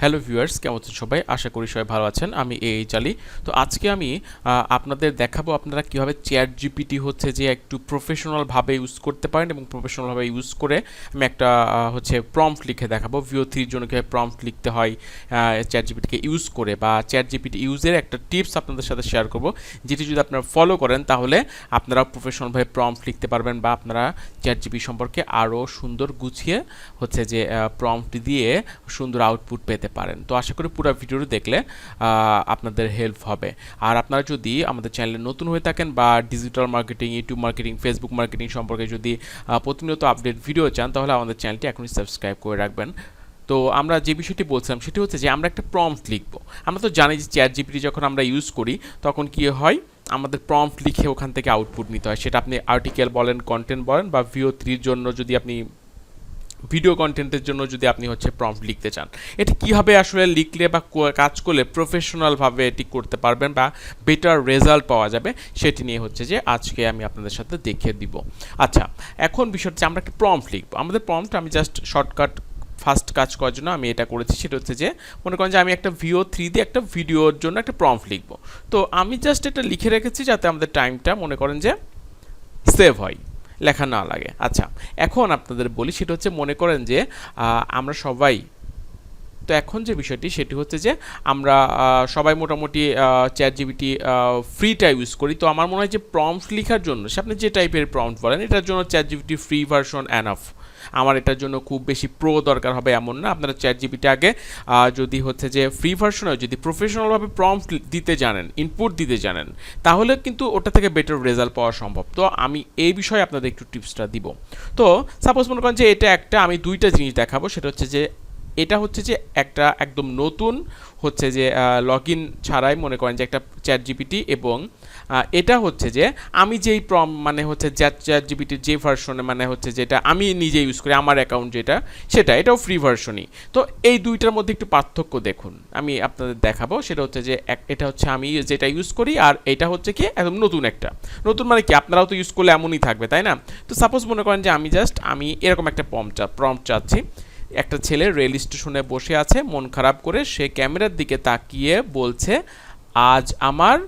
Hello viewers, কেমন আছেন সবাই? আশা করি সবাই ভালো আছেন। আমি এই চালি তো আজকে আমি আপনাদের দেখাবো আপনারা কীভাবে চেয়ার জিপিটি হচ্ছে যে একটু প্রফেশনালভাবে ইউজ করতে পারেন এবং প্রফেশনালভাবে ইউজ করে আমি একটা হচ্ছে প্রম্পট লিখে দেখাবো। ভিও থ্রির জন্য কীভাবে প্রম্পট লিখতে হয় চেয়ার জিপিটিকে ইউজ করে বা চেয়ার জিপিটি ইউজের একটা টিপস আপনাদের সাথে শেয়ার করব। যেটি যদি আপনারা ফলো করেন, তাহলে আপনারা প্রফেশনালভাবে প্রম্পট লিখতে পারবেন বা আপনারা চেয়ার জিপি সম্পর্কে আরও সুন্দর গুছিয়ে হচ্ছে যে প্রম্পট দিয়ে সুন্দর আউটপুট পেতে পারেন। তো আশা করি পুরো ভিডিওটি দেখলে আপনাদের হেল্প হবে। আর আপনারা যদি আমাদের চ্যানেলে নতুন হয়ে থাকেন বা digital marketing YouTube marketing Facebook marketing সম্পর্কে যদি প্রতিনিয়ত আপডেট ভিডিও চান, তাহলে আমাদের চ্যানেলটি এখনই সাবস্ক্রাইব করে রাখবেন। তো আমরা যে বিষয়টি বলছিলাম, সেটি হচ্ছে যে আমরা একটা প্রম্পট লিখব। আমরা তো জানি যে চ্যাট জিপিটি যখন আমরা ইউজ করি, তখন কি হয়? আমাদের প্রম্পট লিখে ওখান থেকে আউটপুট নিতে হয়। সেটা আপনি আর্টিকেল বলেন কন্টেন্ট বলেন বা ভিও থ্রির জন্য যদি আপনি ভিডিও কন্টেন্টের জন্য যদি আপনি হচ্ছে প্রম্পট লিখতে চান। এটি কীভাবে আসলে লিখলে বা কাজ করলে প্রফেশনালভাবে এটি করতে পারবেন বা বেটার রেজাল্ট পাওয়া যাবে, সেটি নিয়ে হচ্ছে যে আজকে আমি আপনাদের সাথে দেখিয়ে দিব। আচ্ছা এখন বিষয় হচ্ছে আমরা একটা প্রম্পট লিখব। আমাদের প্রম্পট আমি জাস্ট শর্টকাট ফার্স্ট কাজ করার জন্য আমি এটা করেছি। সেটা হচ্ছে যে, মনে করেন যে আমি একটা ভিও থ্রি দিয়ে একটা ভিডিওর জন্য একটা প্রম্পট লিখব। তো আমি জাস্ট এটা লিখে রেখেছি যাতে আমাদের টাইমটা মনে করেন যে সেভ হয়। লেখা না লাগে। আচ্ছা এখন আপনাদের বলি, সেটা হচ্ছে মনে করেন যে আমরা সবাই, তো এখন যে বিষয়টি, সেটি হচ্ছে যে, আমরা সবাই মোটামুটি চ্যাট জিবিটি ফ্রিটা ইউজ করি। তো আমার মনে হয় যে প্রম্পট লেখার জন্য, সে আপনি যে টাইপের প্রম্পট বলেন, এটার জন্য chat GPT free version enough আমার এটার জন্য খুব বেশি প্রো দরকার হবে এমন না। আপনারা চ্যাট জিবিটি আগে যদি হচ্ছে যে ফ্রি ভার্সনে যদি প্রফেশনালভাবে প্রম্পট দিতে জানেন ইনপুট দিতে জানেন, তাহলে কিন্তু ওটা থেকে বেটার রেজাল্ট পাওয়া সম্ভব। তো আমি এই বিষয়ে আপনাদের একটু টিপসটা দিব। তো সাপোজ মনে করেন যে এটা একটা, আমি দুইটা জিনিস দেখাবো, সেটা হচ্ছে যে এটা হচ্ছে যে একটা একদম নতুন হচ্ছে যে লগ ইন ছাড়াই মনে করেন যে একটা চ্যাট জিপিটি এবং এটা হচ্ছে যে আমি যেই প্রম মানে হচ্ছে চ্যাট চ্যাট জিপিটির যে ভার্সনে মানে হচ্ছে যেটা আমি নিজে ইউজ করি, আমার অ্যাকাউন্ট যেটা, সেটা, এটাও ফ্রি ভার্সনই তো এই দুইটার মধ্যে একটু পার্থক্য দেখুন, আমি আপনাদের দেখাবো। সেটা হচ্ছে যে এটা হচ্ছে আমি যেটা ইউজ করি আর এটা হচ্ছে কি একদম নতুন একটা। নতুন মানে কি আপনারাও তো ইউজ করলে এমনই থাকবে, তাই না? তো সাপোজ মনে করেন যে আমি জাস্ট আমি এরকম একটা প্রম্পট প্রম্পট চাচ্ছি। একটা ছেলে রেল স্টেশনে বসে আছে, মন খারাপ করে সে ক্যামেরার দিকে তাকিয়ে বলছে, আজ আমার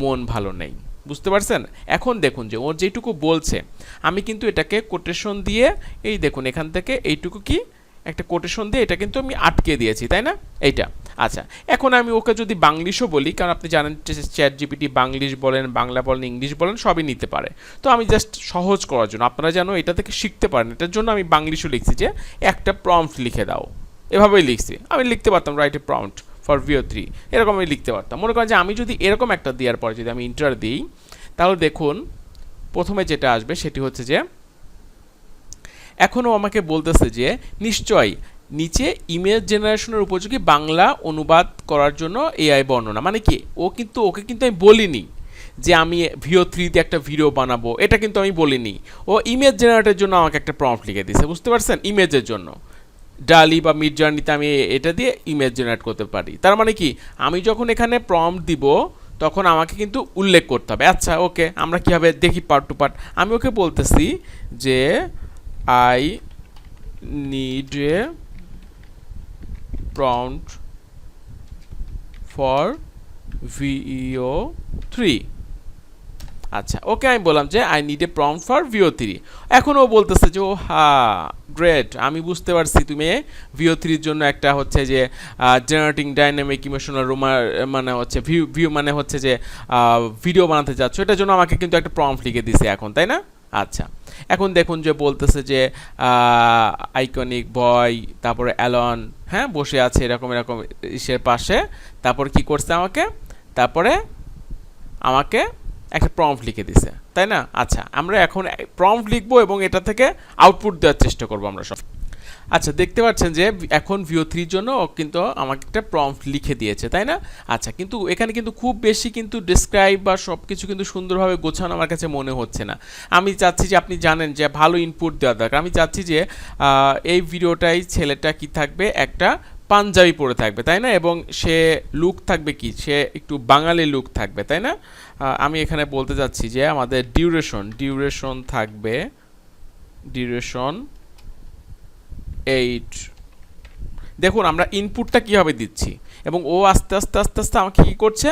মন ভালো নেই। বুঝতে পারছেন? এখন দেখুন যে ওর যেটুকু বলছে, আমি কিন্তু এটাকে কোটেশন দিয়ে, এই দেখুন এখান থেকে এইটুকু কি? একটা কোটেশন দিয়ে এটা কিন্তু আমি আটকে দিয়েছি, তাই না? এইটা। আচ্ছা এখন আমি ওকে যদি বাংলিশও বলি, কারণ আপনি জানেন চ্যাট জিপিটি বাংলিশ বলেন, বাংলা বলেন, ইংলিশ বলেন, সবই নিতে পারে। তো আমি জাস্ট সহজ করার জন্য, আপনারা যেন এটা থেকে শিখতে পারেন, এটার জন্য আমি বাংলিশও লিখছি যে, একটা প্রম্পট লিখে দাও। এভাবেই লিখছি। আমি লিখতে পারতাম write a prompt for Veo three এরকম আমি লিখতে পারতাম। মনে করেন যে আমি যদি এরকম একটা দেওয়ার পরে যদি আমি ইন্টার দিই, তাহলে দেখুন, প্রথমে যেটা আসবে সেটি হচ্ছে যে, এখনও আমাকে বলতেছে যে, নিশ্চয়ই নিচে ইমেজ জেনারেশনের উপযোগী বাংলা অনুবাদ করার জন্য এআই বর্ণনা। মানে কি? ও কিন্তু, ওকে কিন্তু আমি বলিনি যে আমি ভিও থ্রিতে একটা ভিডিও বানাবো। এটা কিন্তু আমি বলিনি। ও ইমেজ জেনারেটের জন্য আমাকে একটা প্রম্পট লিখে দিয়েছে। বুঝতে পারছেন? ইমেজের জন্য। ডালি বা মিড জার্নিতে আমি এটা দিয়ে ইমেজ জেনারেট করতে পারি। তার মানে কি? আমি যখন এখানে প্রম্পট দিব, তখন আমাকে কিন্তু উল্লেখ করতে হবে। আচ্ছা ওকে, আমরা কীভাবে দেখি পার্ট টু পার্ট আমি ওকে বলতেছি যে I need a prompt for VEO 3 আচ্ছা ওকে আমি বললাম যে I need a prompt for Veo three এখন ও বলতেছে যে, ও, হা গ্রেট আমি বুঝতে পারছি তুমি ভিও থ্রির জন্য একটা হচ্ছে যে জেনারেটিং ডাইনামিক ইমোশনাল রোমার মানে হচ্ছে ভিউ ভিউ মানে হচ্ছে যে ভিডিও বানাতে যাচ্ছ এটার জন্য আমাকে কিন্তু একটা প্রম্পট লিখে দিছে এখন, তাই না? আচ্ছা এখন দেখুন যে বলতেছে যে আইকনিক বয় তারপরে অ্যালন হ্যাঁ বসে আছে এরকম এরকম ইসের পাশে। তারপর কি করছে আমাকে? তারপরে আমাকে একটা প্রম্পট লিখে দিছে, তাই না? আচ্ছা আমরা এখন প্রম্পট লিখব এবং এটা থেকে আউটপুট দেওয়ার চেষ্টা করব আমরা সব। আচ্ছা দেখতে পাচ্ছেন যে এখন ভিও থ্রির জন্য কিন্তু আমাকে একটা প্রম্পট লিখে দিয়েছে, তাই না? আচ্ছা কিন্তু এখানে কিন্তু খুব বেশি কিন্তু ডিসক্রাইব বা সব কিছু কিন্তু সুন্দরভাবে গোছানো আমার কাছে মনে হচ্ছে না। আমি চাচ্ছি যে আপনি জানেন যে ভালো ইনপুট দেওয়া দরকার। আমি চাচ্ছি যে এই ভিডিওটাই ছেলেটা কি থাকবে? একটা পাঞ্জাবি পরে থাকবে, তাই না? এবং সে লুক থাকবে কি? সে একটু বাঙালি লুক থাকবে, তাই না? আমি এখানে বলতে যাচ্ছি যে আমাদের ডিউরেশন ডিউরেশন থাকবে ডিউরেশন এইট দেখুন, আমরা ইনপুটটা কীভাবে দিচ্ছি? এবং ও আস্তে আস্তে আস্তে আস্তে আমাকে কী করছে?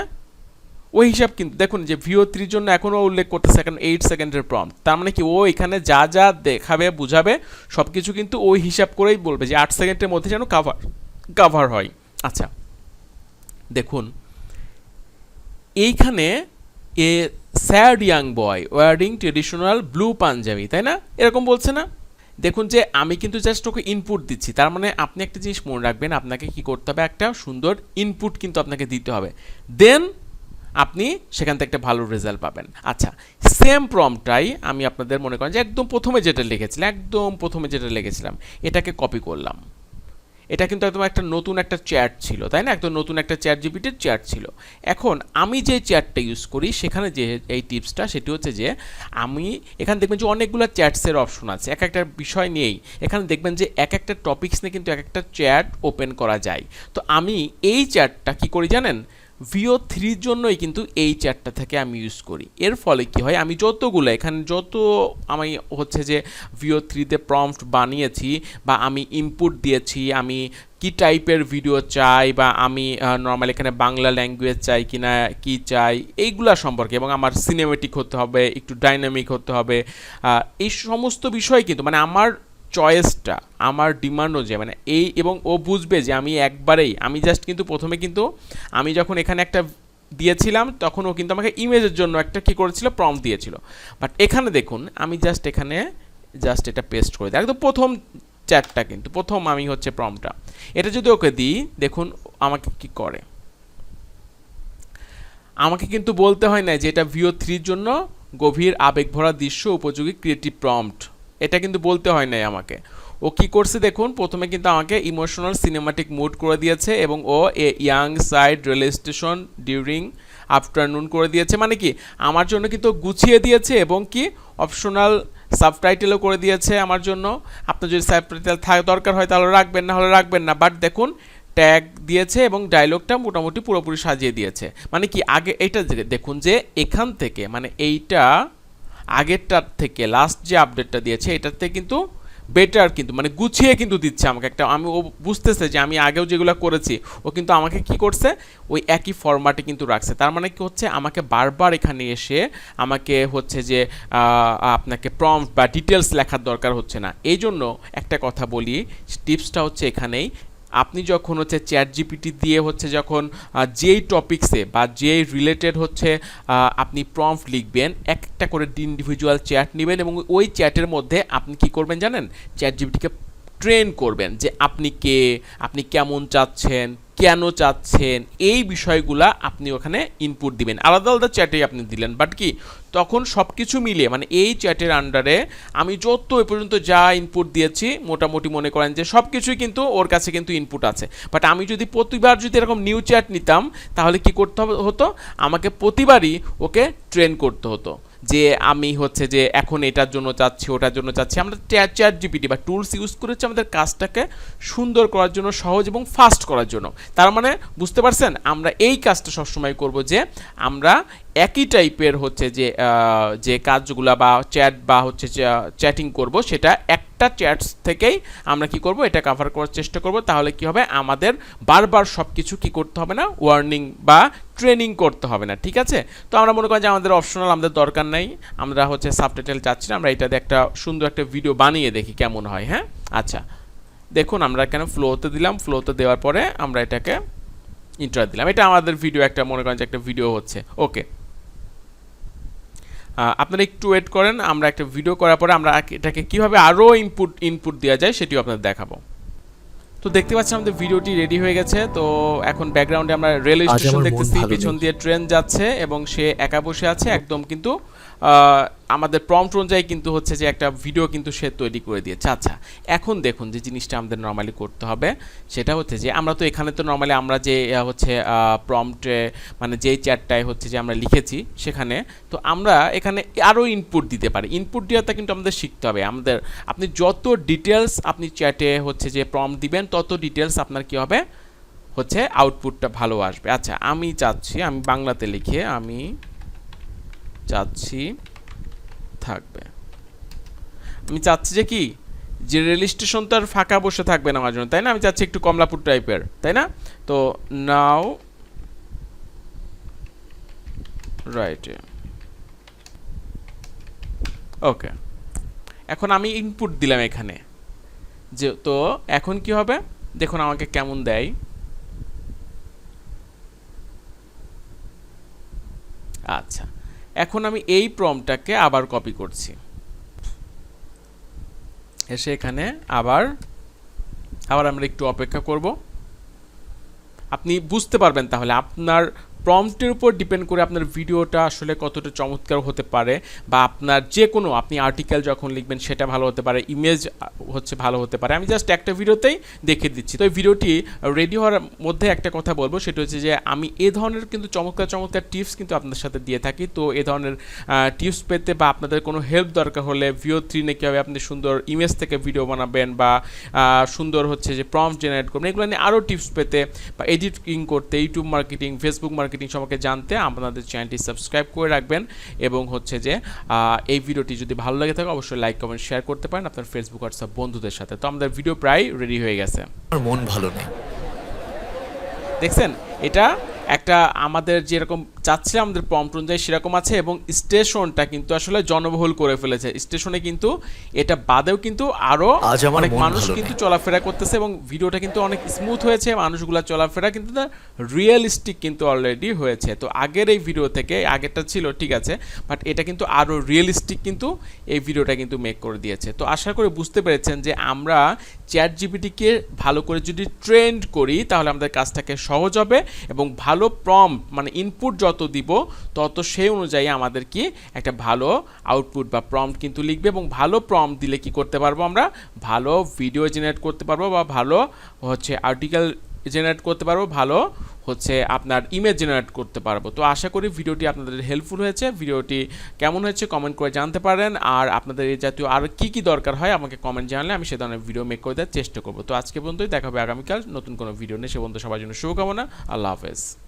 ওই হিসাব কিন্তু দেখুন যে ভিও থ্রির জন্য এখনও উল্লেখ করতেছে এখন এইট সেকেন্ডের প্রম তার মানে কি, ও এখানে যা যা দেখাবে, বুঝাবে সব কিছু কিন্তু ওই হিসাব করেই বলবে যে আট সেকেন্ডের মধ্যে যেন কাভার কাভার হয়। আচ্ছা দেখুন, এইখানে a sad young boy wearing traditional blue panjabi, তাই না? এরকম বলছে না? দেখুন যে, আমি কিন্তু জাস্ট ওকে ইনপুট দিচ্ছি। তার মানে আপনি একটা জিনিস মনে রাখবেন, আপনাকে কি করতে হবে? একটা সুন্দর ইনপুট কিন্তু আপনাকে দিতে হবে। দেন আপনি সেখান থেকে একটা ভালো রেজাল্ট পাবেন। আচ্ছা সেম প্রমটাই আমি আপনাদের মনে করেন যে, একদম প্রথমে যেটা লিখেছিলাম, একদম প্রথমে যেটা লিখেছিলাম, এটাকে কপি করলাম। এটা কিন্তু একদম একটা নতুন একটা চ্যাট ছিল, তাই না? একদম নতুন একটা চ্যাট জিপিটির চ্যাট ছিল। এখন আমি যে চ্যাটটা ইউজ করি, সেখানে যে এই টিপসটা, সেটি হচ্ছে যে আমি এখানে দেখবেন যে অনেকগুলো চ্যাটসের অপশন আছে। এক একটা বিষয় নিয়েই এখানে দেখবেন যে এক একটা টপিক্স নিয়ে কিন্তু এক একটা চ্যাট ওপেন করা যায়। তো আমি এই চ্যাটটা কি করি জানেন? ভিও থ্রির জন্যই কিন্তু এই চ্যাটটা থেকে আমি ইউজ করি। এর ফলে কি হয়? আমি যতগুলো, এখানে যত আমি হচ্ছে যে ভিও থ্রিতে প্রম্পট বানিয়েছি বা আমি ইনপুট দিয়েছি, আমি কি টাইপের ভিডিও চাই বা আমি নর্মাল এখানে বাংলা ল্যাঙ্গুয়েজ চাই কি না কি চাই, এইগুলা সম্পর্কে এবং আমার সিনেমেটিক হতে হবে, একটু ডাইনামিক হতে হবে এই সমস্ত বিষয় কিন্তু মানে আমার চয়েসটা আমার ডিমান্ড অনুযায়ী মানে এই এবং ও বুঝবে যে আমি একবারেই, আমি জাস্ট কিন্তু প্রথমে কিন্তু আমি যখন এখানে একটা দিয়েছিলাম, তখন ও কিন্তু আমাকে ইমেজের জন্য একটা কি করেছিল প্রম দিয়েছিল। বাট এখানে দেখুন, আমি জাস্ট এখানে জাস্ট এটা পেস্ট করে দিই। একদম প্রথম চ্যাটটা কিন্তু, প্রথম আমি হচ্ছে প্রমটা এটা যদি ওকে দিই, দেখুন আমাকে কি করে। আমাকে কিন্তু বলতে হয় না যে এটা ভিও থ্রির জন্য গভীর আবেগ ভরা দৃশ্য, উপযোগী ক্রিয়েটিভ প্রম্পট এটা কিন্তু বলতে হয় নাই আমাকে। ও কি করছে দেখুন, প্রথমে কিন্তু আমাকে ইমোশনাল সিনেমাটিক মুড করে দিয়েছে এবং ও a young side rail station during afternoon করে দিয়েছে। মানে কি? আমার জন্য কিন্তু গুছিয়ে দিয়েছে এবং কি? অপশনাল সাবটাইটেলও করে দিয়েছে আমার জন্য। আপনার যদি সাবটাইটেল থাকা দরকার হয় তাহলে রাখবেন, না হলে রাখবেন না। বাট দেখুন ট্যাগ দিয়েছে এবং ডায়লগটা মোটামুটি পুরোপুরি সাজিয়ে দিয়েছে। মানে কি? আগে এইটা যে- দেখুন যে এখান থেকে মানে এইটা আগেরটার থেকে লাস্ট যে আপডেটটা দিয়েছে, এটাতে কিন্তু বেটার কিন্তু মানে গুছিয়ে কিন্তু দিচ্ছে আমাকে। একটা, আমি, ও বুঝতেছে যে আমি আগেও যেগুলো করেছি, ও কিন্তু আমাকে কি করছে? ওই একই ফরম্যাটে কিন্তু রাখছে। তার মানে কি হচ্ছে? আমাকে বারবার এখানে এসে আমাকে হচ্ছে যে আপনাকে প্রম্পট বা ডিটেলস লেখার দরকার হচ্ছে না। এই জন্য একটা কথা বলি টিপসটা হচ্ছে এখানেই। আপনি যখন হচ্ছে চ্যাট জিপিটি দিয়ে হচ্ছে যখন যেই টপিক্সে বা যেই রিলেটেড হচ্ছে আপনি প্রম্পট লিখবেন, একটা করে ইন্ডিভিজুয়াল চ্যাট নেবেন এবং ওই চ্যাটের মধ্যে আপনি কি করবেন জানেন? চ্যাট জিপিটিকে ট্রেন করবেন যে আপনি কে, আপনি কেমন চাচ্ছেন কেন চাচ্ছেন? এই বিষয়গুলা আপনি ওখানে ইনপুট দিবেন। আলাদা আলাদা চ্যাটে আপনি দিলেন। বাট কি, তখন সব কিছু মিলিয়ে মানে এই চ্যাটের আন্ডারে আমি যত এ পর্যন্ত যা ইনপুট দিয়েছি, মোটামুটি মনে করেন যে সব কিছুই কিন্তু ওর কাছে কিন্তু ইনপুট আছে। বাট আমি যদি প্রতিবার যদি এরকম নিউ চ্যাট নিতাম, তাহলে কি করতে হতো? আমাকে প্রতিবারই ওকে ট্রেন করতে হতো। যে আমি হচ্ছে যে এখন এটার জন্য চাচ্ছি, ওটার জন্য চাচ্ছি। আমরা চ্যাট জিপিটি বা টুলস ইউজ করেছি আমাদের কাজটাকে সুন্দর করার জন্য, সহজ এবং ফাস্ট করার জন্য। তার মানে বুঝতে পারছেন? আমরা এই কাজটা সবসময় করব যে, আমরা একই টাইপের হচ্ছে যে যে কাজগুলো বা চ্যাট বা হচ্ছে চ্যাটিং করব, সেটা একটা চ্যাটস থেকেই আমরা কি করব, এটা কভার করার চেষ্টা করব। তাহলে কি হবে? আমাদের বারবার সব কিছু কি করতে হবে না? ওয়ার্নিং বা ট্রেনিং করতে হবে না, ঠিক আছে? তো আমরা মনে করি যে আমাদের অপশনাল আমাদের দরকার নাই। আমরা হচ্ছে সাবটাইটেল চাচ্ছি না, আমরা এটাতে একটা সুন্দর একটা ভিডিও বানিয়ে দেখি কেমন হয় হ্যাঁ? আচ্ছা দেখুন, আমরা কেন ফ্লোতে দিলাম। ফ্লোতে দেওয়ার পরে আমরা এটাকে ইন্টার দিলাম। এটা আমাদের ভিডিও একটা, মনে করেন যে একটা ভিডিও হচ্ছে। ওকে আপনারা একটু ওয়েট করেন আমরা একটা ভিডিও করার পরে আমরা এটাকে কীভাবে আরও ইনপুট ইনপুট দেওয়া যায় সেটিও আপনাদের দেখাবো। তো দেখতে পাচ্ছি আমাদের ভিডিওটি রেডি হয়ে গেছে তো এখন ব্যাকগ্রাউন্ডে আমরা রেল স্টেশন দেখতেছি পিছন দিয়ে ট্রেন যাচ্ছে এবং সে একা বসে আছে একদম কিন্তু আহ, আমাদের প্রম্পট অনুযায়ী কিন্তু হচ্ছে যে একটা ভিডিও কিন্তু সে তৈরি করে দিয়েছে। আচ্ছা এখন দেখুন যে জিনিসটা আমাদের নর্মালি করতে হবে, সেটা হচ্ছে যে আমরা তো এখানে তো নর্মালি আমরা যে হচ্ছে প্রম্পটে মানে যেই চ্যাটটায় হচ্ছে যে আমরা লিখেছি সেখানে, তো আমরা এখানে আরও ইনপুট দিতে পারি। ইনপুট দেওয়াটা কিন্তু আমাদের শিখতে হবে। আমাদের, আপনি যত ডিটেলস আপনি চ্যাটে হচ্ছে যে প্রম্পট দিবেন, তত ডিটেলস আপনার কি হবে? হচ্ছে আউটপুটটা ভালো আসবে। আচ্ছা আমি চাচ্ছি, আমি বাংলাতে লিখে আমি চাচ্ছি থাকবে। আমি চাচ্ছি যে কি? যে রেল স্টেশন তো আর ফাঁকা বসে থাকবে না আমার জন্য, তাই না? আমি চাচ্ছি একটু কমলাপুর টাইপের, তাই না? তো নাও রাইট ওকে এখন আমি ইনপুট দিলাম এখানে। যে তো এখন কি হবে? দেখুন আমাকে কেমন দেয়। আচ্ছা। এখন আমি এই প্রমটাকে আবার কপি করছি। এসে এখানে আবার আবার আমরা একটু অপেক্ষা করব। আপনি বুঝতে পারবেন তাহলে, আপনার প্রম্পটের উপর ডিপেন্ড করে আপনার ভিডিওটা আসলে কতটা চমৎকার হতে পারে বা আপনার যে কোনো আপনি আর্টিকেল যখন লিখবেন সেটা ভালো হতে পারে ইমেজ হচ্ছে ভালো হতে পারে। আমি জাস্ট একটা ভিডিওতেই দেখে দিচ্ছি। তো এই ভিডিওটি রেডি হওয়ার মধ্যে একটা কথা বলব, সেটা হচ্ছে যে আমি এ ধরনের কিন্তু চমৎকার চমৎকার টিপস কিন্তু আপনাদের সাথে দিয়ে থাকি। তো এ ধরনের টিপস পেতে বা আপনাদের কোনো হেল্প দরকার হলে ভিও থ্রি নিয়ে কীভাবে আপনি সুন্দর ইমেজ থেকে ভিডিও বানাবেন বা সুন্দর হচ্ছে যে প্রম্পট জেনারেট করবেন, এগুলো নিয়ে আরও টিপস পেতে বা এডিটিং করতে ইউটিউব মার্কেটিং ফেসবুক মার্কেটিং সম্পর্কে জানতে আপনাদের চ্যানেলটি সাবস্ক্রাইব করে রাখবেন এবং হচ্ছে যে এই ভিডিওটি যদি ভালো লাগে থাকে অবশ্যই লাইক কমেন্ট শেয়ার করতে পারেন আপনার ফেসবুক হোয়াটসঅ্যাপ বন্ধুদের সাথে। তো আমাদের ভিডিও প্রায় রেডি হয়ে গেছে। আমার মন ভালো নেই। দেখছেন? এটা একটা আমাদের যেরকম চাচ্ছে আমাদের প্রম্পট অনুযায়ী সেরকম আছে এবং স্টেশনটা কিন্তু আসলে জনবহুল করে ফেলেছে। স্টেশনে কিন্তু এটা বাদেও কিন্তু আরও আজ আমার অনেক মানুষ কিন্তু চলাফেরা করতেছে এবং ভিডিওটা কিন্তু অনেক স্মুথ হয়েছে মানুষগুলা চলাফেরা কিন্তু রিয়েলিস্টিক কিন্তু অলরেডি হয়েছে। তো আগের এই ভিডিও থেকে আগেরটা ছিল ঠিক আছে বাট এটা কিন্তু আরও রিয়েলিস্টিক কিন্তু এই ভিডিওটা কিন্তু মেক করে দিয়েছে। তো আশা করি বুঝতে পেরেছেন যে আমরা চ্যাট জিপিটিকে ভালো করে যদি ট্রেন্ড করি তাহলে আমাদের কাজটাকে সহজ হবে এবং ভালো প্রম মানে ইনপুট যত দিব, তত সেই অনুযায়ী আমাদের কি একটা ভালো আউটপুট বা প্রম্পট কিন্তু লিখবে এবং ভালো প্রম্পট দিলে কি করতে পারব আমরা? ভালো ভিডিও জেনারেট করতে পারব বা ভালো হচ্ছে আর্টিকেল জেনারেট করতে পারব, ভালো হচ্ছে আপনার ইমেজ জেনারেট করতে পারব। তো আশা করি ভিডিওটি আপনাদের হেল্পফুল হয়েছে। ভিডিওটি কেমন হয়েছে কমেন্ট করে জানতে পারেন। আর আপনাদের এই জাতীয় আর কি কি দরকার হয় আমাকে কমেন্ট জানালে আমি সে ধরনের ভিডিও মেক করে দেওয়ার চেষ্টা করব। তো আজকে পর্যন্তই, দেখা হবে আগামীকাল নতুন কোনো ভিডিও নিয়ে। সে পর্যন্ত সবার জন্য শুভকামনা। আল্লাহ হাফেজ।